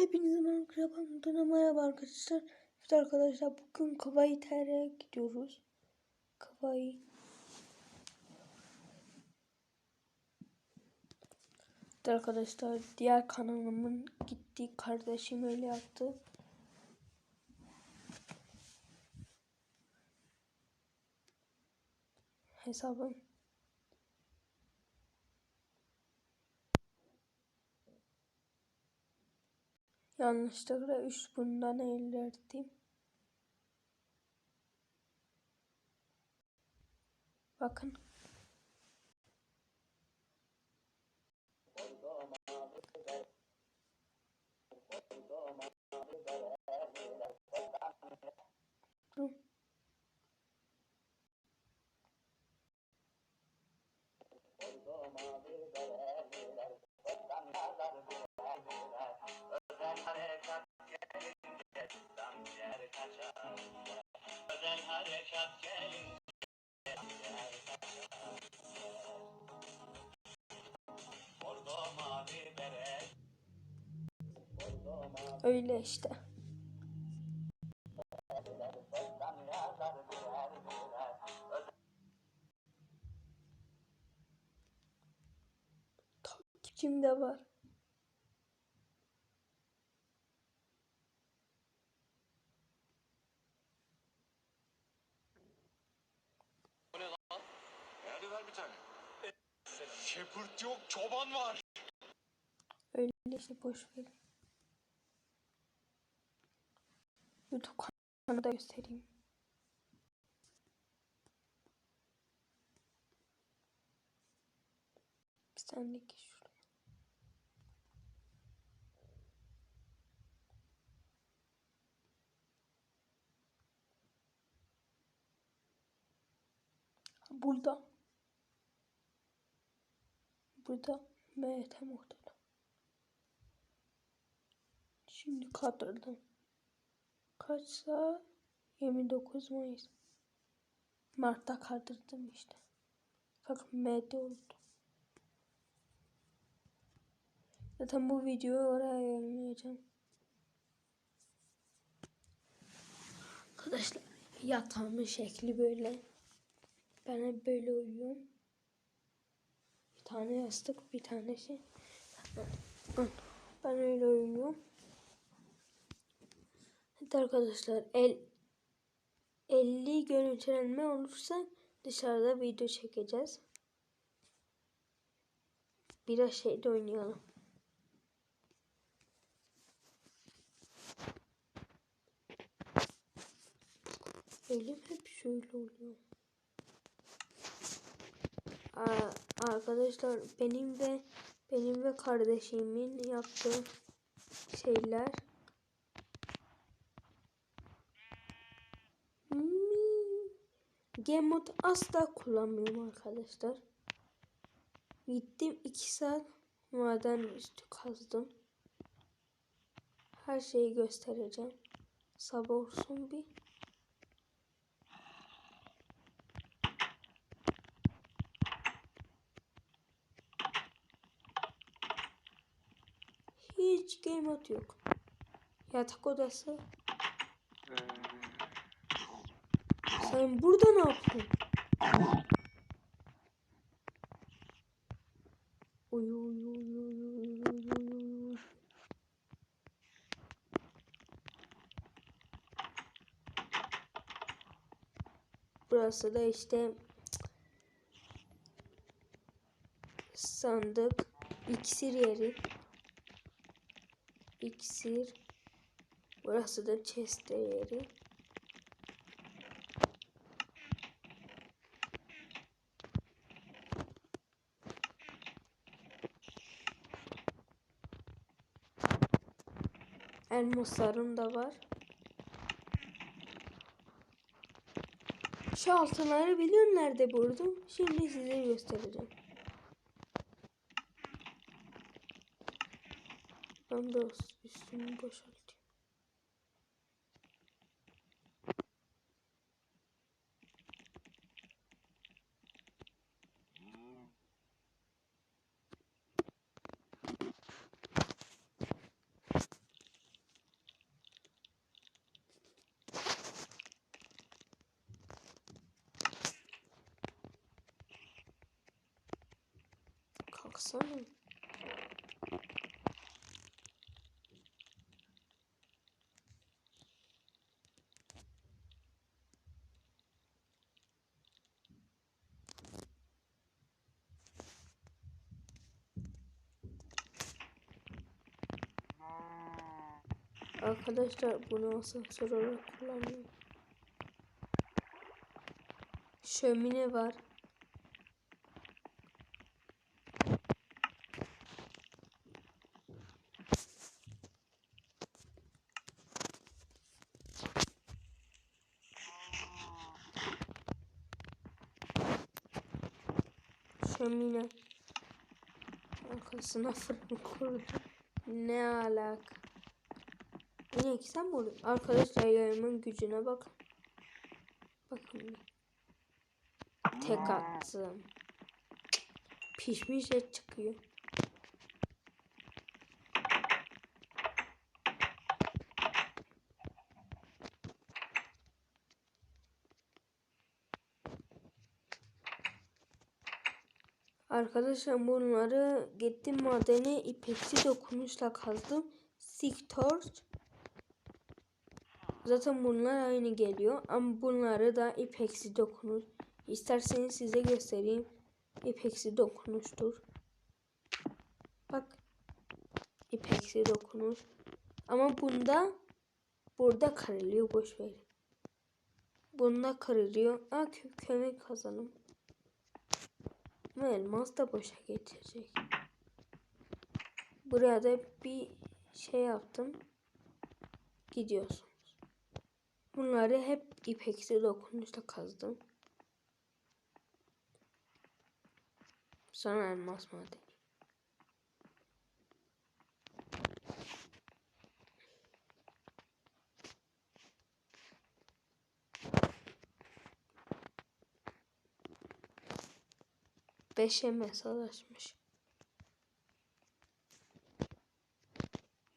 Hepinize merhaba, merhaba arkadaşlar. Evet arkadaşlar bugün Kawaii TR'ye gidiyoruz. Kawaii. Evet arkadaşlar diğer kanalımın gittiği kardeşim öyle yaptı. Hesabım. Yanlışlıkla üç bundan ellerdim. Bakın. Dur. Öyle işte. Takipçim de var. Hadi ver bir tane. Shepherd yok, çoban var. Öyle işte boş ver. YouTube kanalı da göstereyim. Bir saniye şuraya. Burada. Burada MT muhtemelen. Şimdi kadrodan. Kaçsa 29 Mayıs. Mart'ta kaldırdım işte. Fakat MT oldu. Zaten bu videoyu oraya yayınlayacağım. Arkadaşlar yatağımın şekli böyle. Ben hep böyle uyuyorum. Bir tane yastık, bir tane şey. Ben öyle uyuyorum. Evet arkadaşlar el 50 görüntülenme olursa dışarıda video çekeceğiz. Biraz şeyde oynayalım. Elim hep şöyle oluyor. Arkadaşlar benim ve benim ve kardeşimin yaptığı şeyler Hmm. Game mode asla kullanmıyorum arkadaşlar. Gittim 2 saat maden üstü kazdım. Her şeyi göstereceğim. Sabah olsun bir. Hiç game mode yok. Yatak odası. Sen burada ne yaptın? Uyu uyu uyu uyu uyu uyu uyu. Burası da işte sandık, iksir yeri. İksir. Burası da chest yeri. Elmaslarım da var. Şu altınları biliyorum nerede buldum. Şimdi size göstereceğim. Tam da üstünü boşaltıyor. Kalksana. Arkadaşlar bunu asansör olarak kullanıyorum. Şömine var. Şömine. Arkasına fırın kurdu. Ne alaka? Yine ki sen mi? Arkadaşlar yayımın gücüne bakın. Bakın. Tek attım. Pişmiş et çıkıyor. Arkadaşlar bunları gittim madene ipeksi dokunuşla kazdım. Stick torch. Zaten bunlar aynı geliyor ama bunları da ipeksi dokunuş. İsterseniz size göstereyim. İpeksi dokunuştur. Bak. İpeksi dokunuş. Ama bunda burada kırılıyor boş. Bunda kırılıyor. Aa kö kömür kazanım. Ama elmas da boşa geçecek. Buraya da bir şey yaptım. Gidiyorsunuz. Bunları hep ipeksi dokunuşla kazdım. Sonra elmas madeni. Beşe mesajlaşmış.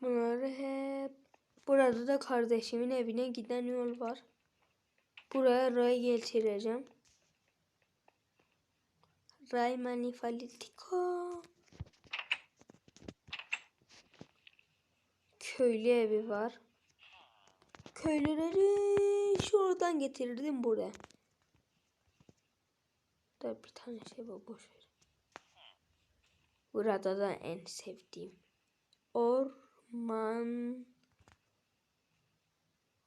Bunları hep burada da kardeşimin evine giden yol var. Buraya ray getireceğim. Ray Manifalitiko. Köylü evi var. Köylüleri şuradan getirdim buraya. Da bir tane şey var boş ver. Burada da en sevdiğim. Orman.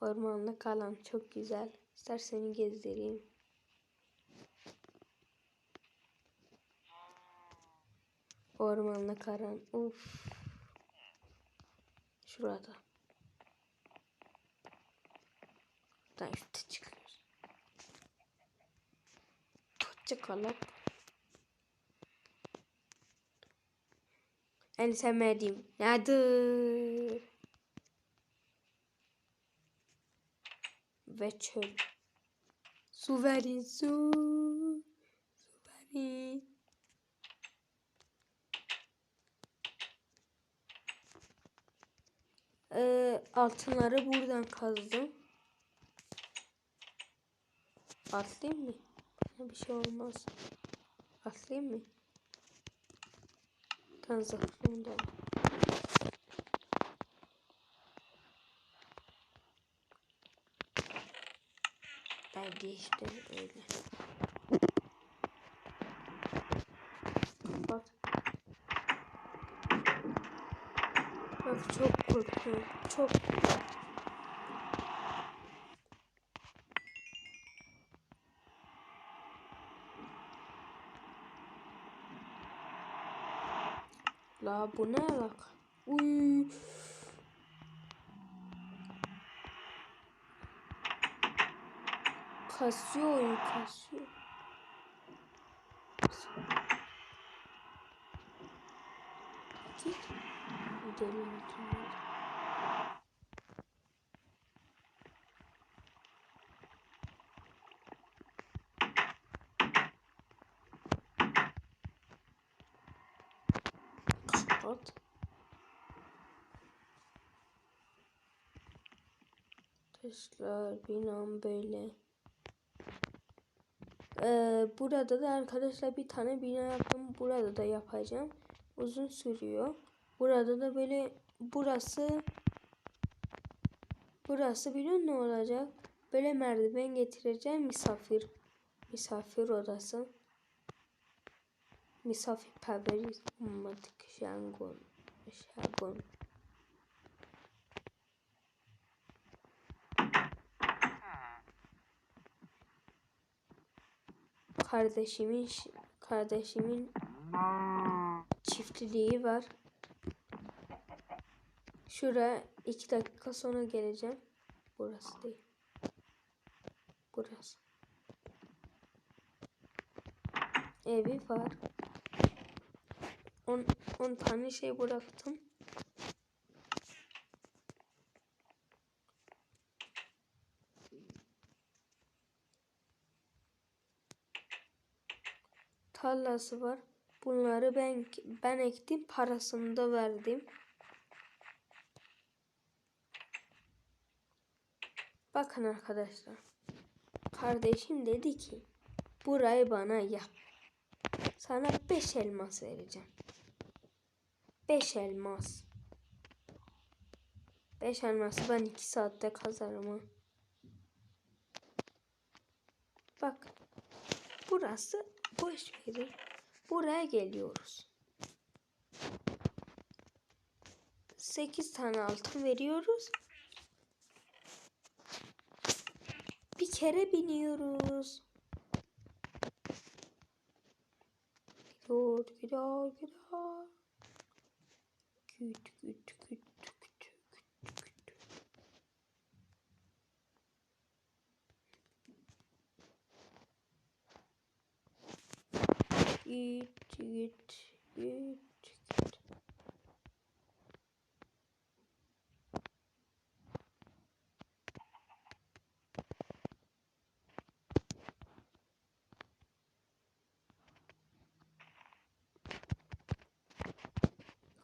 Ormanlık alan çok güzel. İsterseni gezdireyim. Ormanlık alan. Uf. Şurada. Buradan üstte çıkıyoruz. Çıkalım. En sevmediğim nedir? Ve çöl. Su verin su. Su verin. Ee, altınları buradan kazdım. Atlayayım mı? Bana bir şey olmaz. Atlayayım mı? Transaksiyonda. Belki işte öyle. Kapat. Bak çok korkuyorum. Çok. La bu ne alaka? Uy. Kasıyor oyun kasıyor. Gidelim. Kapat. Taşlar binam böyle. Ee, burada da arkadaşlar bir tane bina yaptım. Burada da yapacağım. Uzun sürüyor. Burada da böyle burası burası biliyor ne olacak? Böyle merdiven getireceğim misafir misafir odası. Misafirperver olmadık jargon jargon. Kardeşimin kardeşimin çiftliği var. Şuraya iki dakika sonra geleceğim. Burası değil. Burası. Evi var. 10 10 tane şey bıraktım. Tarlası var. Bunları ben ben ektim, parasını da verdim. Bakın arkadaşlar. Kardeşim dedi ki burayı bana yap. Sana 5 elmas vereceğim. 5 elmas. 5 elması ben 2 saatte kazarım. Bak. Burası boş verin. Buraya geliyoruz. 8 tane altın veriyoruz. Bir kere biniyoruz. Gidiyor, gidiyor, gidiyor. Güt, güt, güt, Güt, güt, güt, güt.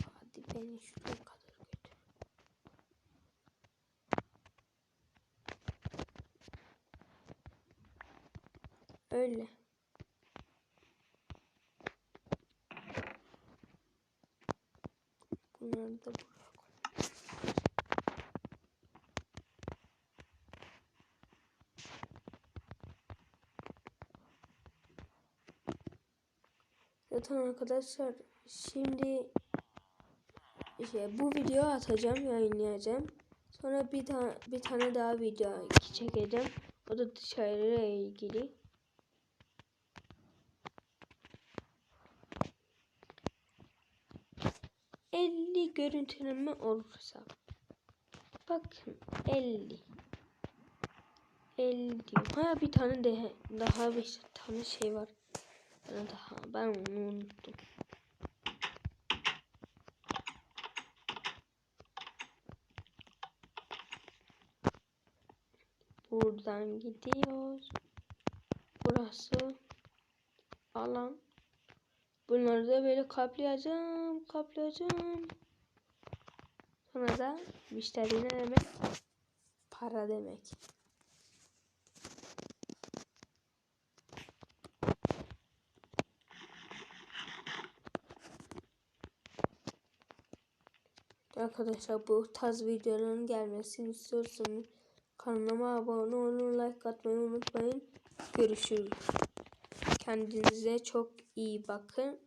Hadi beni şuraya kadar götür. Öyle. Bunları da buraya koy. Zaten arkadaşlar şimdi şey, bu video atacağım, yayınlayacağım. Sonra bir tane bir tane daha video çekeceğim. O da dışarıyla ilgili. Görüntüleme olursa bakın 50 50 diyor. Ha bir tane de daha bir tane şey var. Bana daha ben onu unuttum. Buradan gidiyoruz. Burası alan. Bunları da böyle kaplayacağım, kaplayacağım. Sonra da müşteri ne demek? Para demek. Arkadaşlar bu tarz videoların gelmesini istiyorsanız kanalıma abone olun, like atmayı unutmayın. Görüşürüz. Kendinize çok iyi bakın.